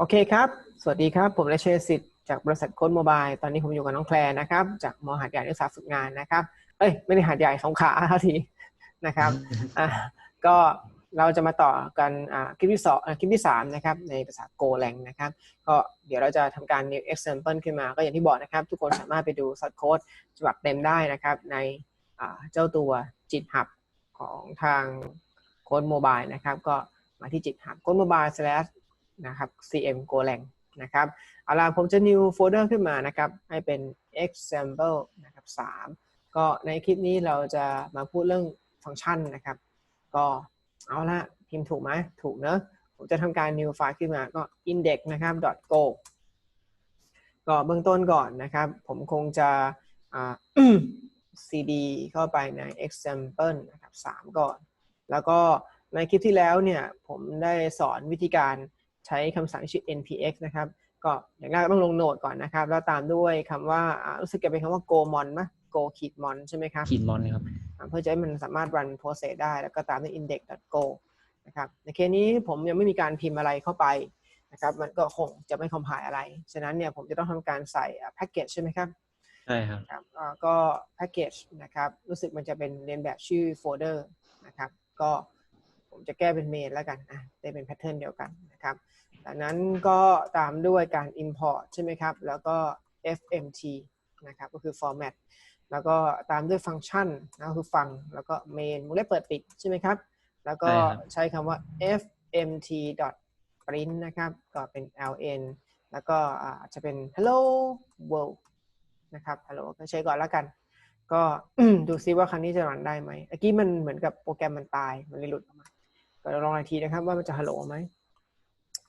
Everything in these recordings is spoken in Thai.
โอเคครับ สวัสดีครับ ผมเลเชสิทธิ์จากบริษัทโค้ดโมบาย ตอนนี้ผมอยู่กับน้องแคลร์นะครับ จากมหาดใหญ่นักศึกษาฝึกงานนะครับ เอ้ย ไม่ได้หาดใหญ่สงขลาเท่าทีนะครับอะก็เราจะมาต่อกันอ่าคลิปที่สองอะคลิปที่สามนะครับ ในภาษา Golang นะครับ ก็เดี๋ยวเราจะทำการ new example ขึ้นมา ก็อย่างที่บอกนะครับ ทุกคนสามารถไปดู source code ฉบับเต็มได้นะครับ ในอ่าเจ้าตัวจิตหับของทางโค้ดโมบายนะครับ ก็มาที่จิตหับโค้ดโมบาย slash นะครับ cm golang นะครับ เอาล่ะผมจะ new folder ขึ้นมานะครับ ให้เป็น example นะครับ3ก็ในคลิปนี้เราจะมาพูดเรื่องฟังก์ชันนะครับ ก็เอาละพิมพ์ถูกไหมถูกเนอะผมจะทำการ new file ขึ้นมาก็ index นะครับ .go ก็เบื้องต้นก่อนนะครับ ผมคงจะ cd เข้าไปใน example นะครับ3ก่อน แล้วก็ในคลิปที่แล้วเนี่ย ผมได้สอนวิธีการ ใช้คำสั่งชื่อ npx นะครับ ก็อย่างแรกต้องลงโหนดก่อนนะครับ แล้วตามด้วยคำว่าอ่ารู้สึกจะเป็นคำว่า go mon มะ go ขีด mon ใช่ไหมครับขีดมอนครับอ่าเพื่อจะให้มันสามารถ run process ได้ แล้วก็ตามด้วย index.go นะครับ ในเคสนี้ผมยังไม่มีการพิมพ์อะไรเข้าไปนะครับ มันก็คงจะไม่ compile อะไร ฉะนั้นเนี่ยผมจะต้องทำการใส่ package ใช่ไหมครับใช่ครับครับอ่าก็ package นะครับ รู้สึกมันจะเป็นเรียนแบบชื่อโฟลเดอร์นะครับ ก็ ผมจะแก้เป็น main แล้วกันอะได้เป็น pattern เดียวกันนะครับจากนั้นก็ตามด้วยการ import ใช่ไหมครับ แล้วก็ fmt นะครับก็คือ format แล้วก็ตามด้วยฟังก์ชันนะก็คือฟัง แล้วก็ main วงเล็บเปิดปิดใช่ไหมครับ แล้วก็ใช่ครับใช้คำว่า fmt print นะครับ ก็เป็น ln แล้วก็อาจจะเป็น hello world นะครับ hello ก็ใช้ก่อนแล้วกัน ก็ดูซิว่าครั้งนี้จะรันได้ไหมเมื่อกี้มันเหมือนกับโปรแกรมมันตาย มันเลยหลุดออกมา ก็ลองอีกทีนะครับว่ามันจะ hello ไหม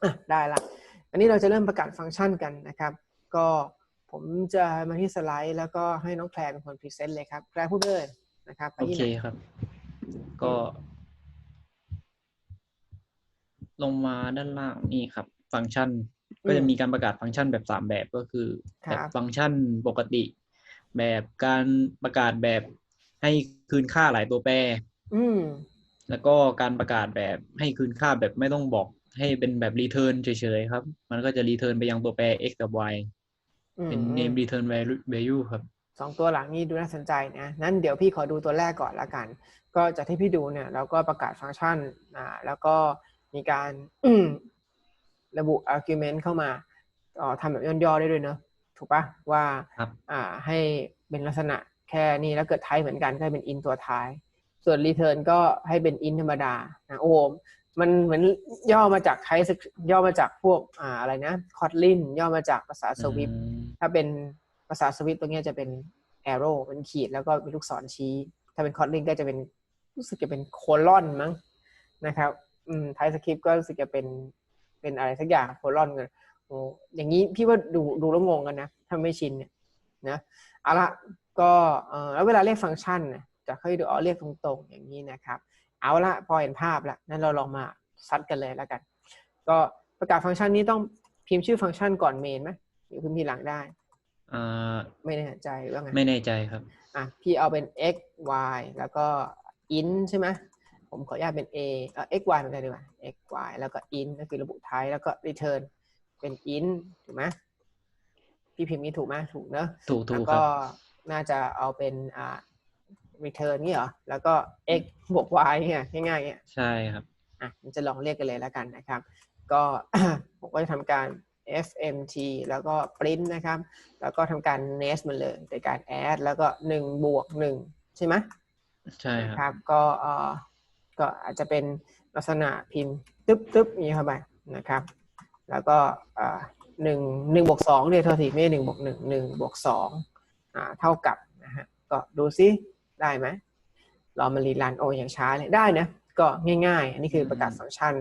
อะได้ละ อันนี้เราจะเริ่มประกาศฟังก์ชันกันนะครับ ก็ผมจะมาที่สไลด์ แล้วก็ให้น้องแคลร์เป็นคนพรีเซนต์เลยครับแคลร์พูดไปเลยนะครับไปโอที่เคไหนครับ ก็ ลงมาด้านล่างนี่ครับ ฟังก์ชันก็จะมีการประกาศฟังก์ชันแบบสามแบบก็คือแบบฟังก์ชันปกติ แบบการประกาศแบบให้คืนค่าหลายตัวแปรอืม แล้วก็การประกาศแบบให้คืนค่าแบบไม่ต้องบอกให้เป็นแบบรีเทิร์นเฉยๆครับ มันก็จะรีเทิร์นไปยังตัวแปร x กับ y อืมเป็น name return value value ครับสองตัวหลังนี้ดูน่าสนใจนะนั้นเดี๋ยวพี่ขอดูตัวแรกก่อนละกัน ก็จากที่พี่ดูเนี่ยเราก็ประกาศฟังก์ชันอ่าแล้วก็มีการระบุ argument เข้ามาอ๋อทำแบบย่อๆได้ด้วยเนอะถูกปะว่าครับอ่าให้เป็นลักษณะแค่นี้แล้วเกิดไทป์เหมือนกันก็ให้เป็น int ตัวท้าย ส่วน return ก็ให้เป็น int ธรรมดานะโอ้โหมันเหมือนย่อมาจากไทป์ย่อมาจากพวกอ่าอะไรนะ Kotlin ย่อมาจากภาษา Swift อืมถ้าเป็นภาษาสวิตตรงเนี้ยจะเป็น arrow เป็นขีดแล้วก็เป็นลูกศรชี้ ถ้าเป็น Kotlin ก็จะเป็นรู้สึกจะเป็นโคลอนมั้งนะครับอืมไทสคริปก็รู้สึกจะเป็นเป็นอะไรสักอย่างโคลอนกันโอ้อย่างนี้พี่ว่าดูดูแล้วงงกันนะ ถ้าไม่ชินเนี่ยนะเอาละก็เออแล้วเวลาเรียกฟังก์ชันนะ จะค่อยดูอ๋อเรียกตรงๆ อย่างนี้นะครับ เอาละพอเห็นภาพละนั้นเราลองมาซัดกันเลยแล้วกัน ก็ประกาศฟังก์ชันนี้ต้องพิมพ์ชื่อฟังก์ชันก่อนเมนไหมหรือพิมพ์ทีหลังได้อ่าไม่แน่ใจว่าไงไม่แน่ใจครับอะพี่เอาเป็น x y แล้วก็ int ใช่ไหมผมขออนุญาตเป็น a เอ่อ x y เหมือนกันดีกว่า x y แล้วก็ int ก็คือระบุไทยแล้วก็ return เป็น int ถูกไหมพี่พิมพ์นี้ถูกไหมถูกเนอะถูกถูแล้วกคก็รับน่าจะเอาเป็นอ่า return นี่เหรอ แล้วก็ x บวก y เนี่ยง่ายๆเนี่ยใช่ครับ อะมันจะลองเรียกกันเลยแล้วกันนะครับ ก็ผมก็จะทำการ fmt แล้วก็ print นะครับ แล้วก็ทำการ nest มันเลยโดยการ add แล้วก็1บวก1ใช่ไหมใช่นะคครับรับ ก็เอ่อก็อาจจะเป็นลักษณะพิมพ์ตึ๊บตึ๊บอย่างนี้เข้าไปนะครับ แล้วก็อ่าหนึ่งหนึ่งบวกสองเนี่ยเท่าทีไม่ใช่หนึ่งบวกหนึ่งหนึ่งบวกสองอ่าเท่ากับนะฮะก็ดูซิ ได้ไหมรอมารีรันโออย่างช้าเลยได้นะก็ง่ายๆ อันนี้คือประกาศฟังก์ชัน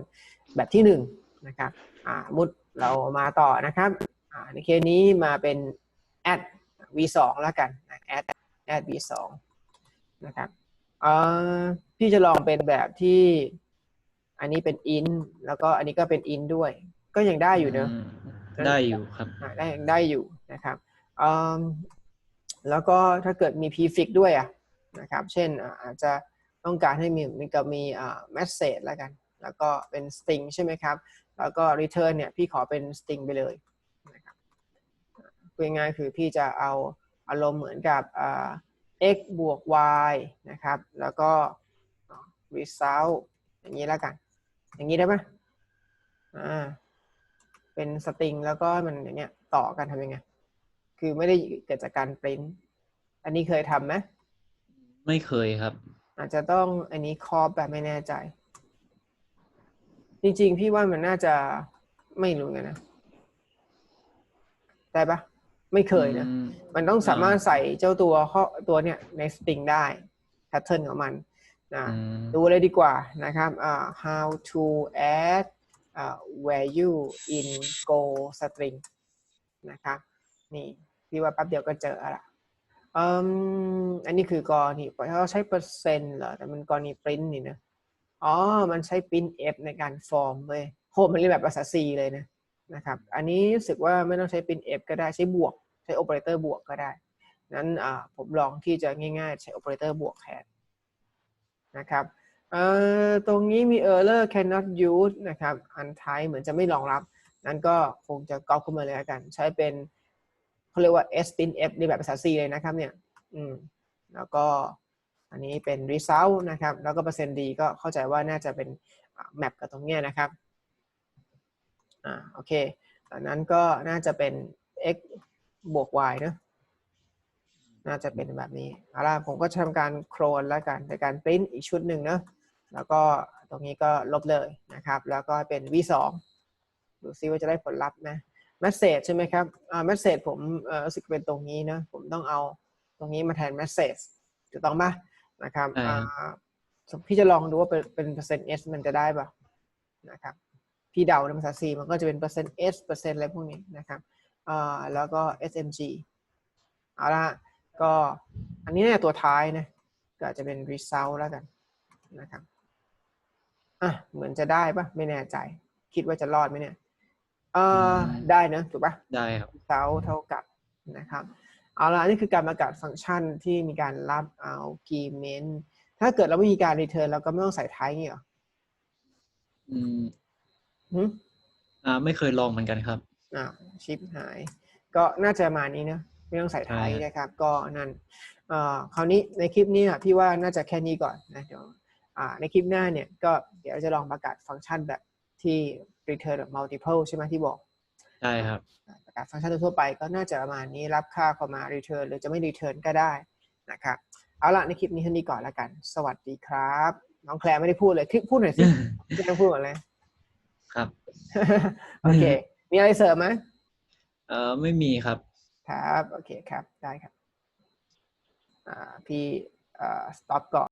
แบบที่หนึ่งนะครับอ่ามุดเรามาต่อนะครับอ่าในเคสนี้มาเป็น add v2 แล้วกันนะ add add v2 นะครับเอ่อพี่จะลองเป็นแบบที่อันนี้เป็น int แล้วก็อันนี้ก็เป็น int ด้วย ก็ยังได้อยู่เนอะมได้อยู่ครับอะได้ยังได้อยู่นะครับอืมแล้วก็ถ้าเกิดมี prefix ด้วยอะ นะครับ เช่นอาจจะต้องการให้มีมีกับมีอ่า message แล้วกัน แล้วก็เป็น string ใช่ไหมครับ แล้วก็ return เนี่ยพี่ขอเป็น string ไปเลยนะครับพูดง่ายๆคือพี่จะเอาอารมณ์เหมือนกับอ่า x บวก y นะครับ แล้วก็ result อย่างนี้แล้วกัน อย่างนี้ได้ไหมอ่า เป็นสตริงแล้วก็มันอย่างเนี้ยต่อกันทำยังไง คือไม่ได้เกิดจากการปริ้นอันนี้เคยทำไหม ไม่เคยครับ อาจจะต้องอันนี้ครอบแบบไม่แน่ใจ จริง ๆ พี่ว่ามันน่าจะไม่รู้กันนะได้ปะไม่เคยนะอืมมันต้องสามารถอ่าใส่เจ้าตัวข้อตัวเนี่ยในสตริงได้แพทเทิร์นของมันนะอืมดูเลยดีกว่านะครับอ่า how to add อ่า value in go string นะครับนี่พี่ว่าแป๊บเดียวก็เจอละ อืมอันนี้คือกรณีเขาใช้เปอร์เซ็นต์เหรอแต่มันกรณี print นี่นะอ๋อ มันใช้ print f ในการฟอร์มเว้ยโหมันเรียนแบบภาษา C เลยนะนะครับ อันนี้รู้สึกว่าไม่ต้องใช้ print f ก็ได้ใช้บวก ใช้โอเปอเรเตอร์บวกก็ได้นั้นอ่าผมลองที่จะง่ายๆ ใช้โอเปอเรเตอร์บวกแทนนะครับตรงนี้มี error cannot use นะครับ untype เหมือนจะไม่รองรับ นั้นก็คงจะก๊อปขึ้นมาเลยละกัน ใช้เป็น เขาเรียกว่า s p i n f ในแบบภาษา C เลยนะครับเนี่ยอืมแล้วก็อันนี้เป็น result นะครับ แล้วก็เปอร์เซ็นต์ดีก็เข้าใจว่าน่าจะเป็นแมปกับตรงเนี้ยนะครับอ่าโอเคจากนั้นก็น่าจะเป็น x บวก y เนอะน่าจะเป็นแบบนี้เอาล่ะผมก็ทำการโครนแล้วกันในการปริ้นอีกชุดหนึ่งเนอะแล้วก็ตรงนี้ก็ลบเลยนะครับ แล้วก็เป็น v 2ดูซิว่าจะได้ผลลัพธ์ไหม message ใช่ไหมครับอ่า message ผมเอ่อรู้สึกเป็นตรงนี้นะผมต้องเอาตรงนี้มาแทน message ถูกต้องปะนะครับใช่อ่าพี่จะลองดูว่าเป็นเป็นเปอร์เซ็นต์ s มันจะได้ปะนะครับ พี่เดาในภาษา C มันก็จะเป็นเปอร์เซ็นต์ s เปอร์เซ็นต์อะไรพวกนี้นะครับอ่าแล้วก็ smg เอาละก็อันนี้เนี่ยตัวท้ายนะก็อาจจะเป็น result แล้วกันนะครับอะเหมือนจะได้ปะไม่แน่ใจ คิดว่าจะรอดไหมเนี่ย เออได้นะถูกปะได้ครับ result เท่ากับนะครับ เอาละอันนี่คือการประกาศฟังก์ชันที่มีการรับ argument ถ้าเกิดเราไม่มีการ return เราก็ไม่ต้องใส่ท้ายงี้เหรออืมหึอ่า ไม่เคยลองเหมือนกันครับอ่าชิปหาย ก็น่าจะประมาณนี้นะไม่ต้องใส่ไทยใช่นะครับ ก็นั่นเอ่อคราวนี้ในคลิปนี้อะพี่ว่าน่าจะแค่นี้ก่อนนะเดี๋ยวอ่าในคลิปหน้าเนี่ยก็เดี๋ยวจะลองประกาศฟังก์ชันแบบ ที่ return แบบ multiple ใช่ไหมที่บอก ใช่ครับประกาศฟังก์ชันทั่วๆไปก็น่าจะประมาณนี้รับค่าเข้ามา return หรือจะไม่ return ก็ได้นะครับ เอาละในคลิปนี้เท่านี้ก่อนละกัน สวัสดีครับ น้องแคลร์ไม่ได้พูดเลยคลิปพูดหน่อยสิพี่ต้องพูดก่อนเลยครับ โอเค มีอะไรเสริมไหมเอ่อไม่มีครับ ครับ โอเคครับ ได้ครับ อ่า พี่อ่าสต็อปก่อน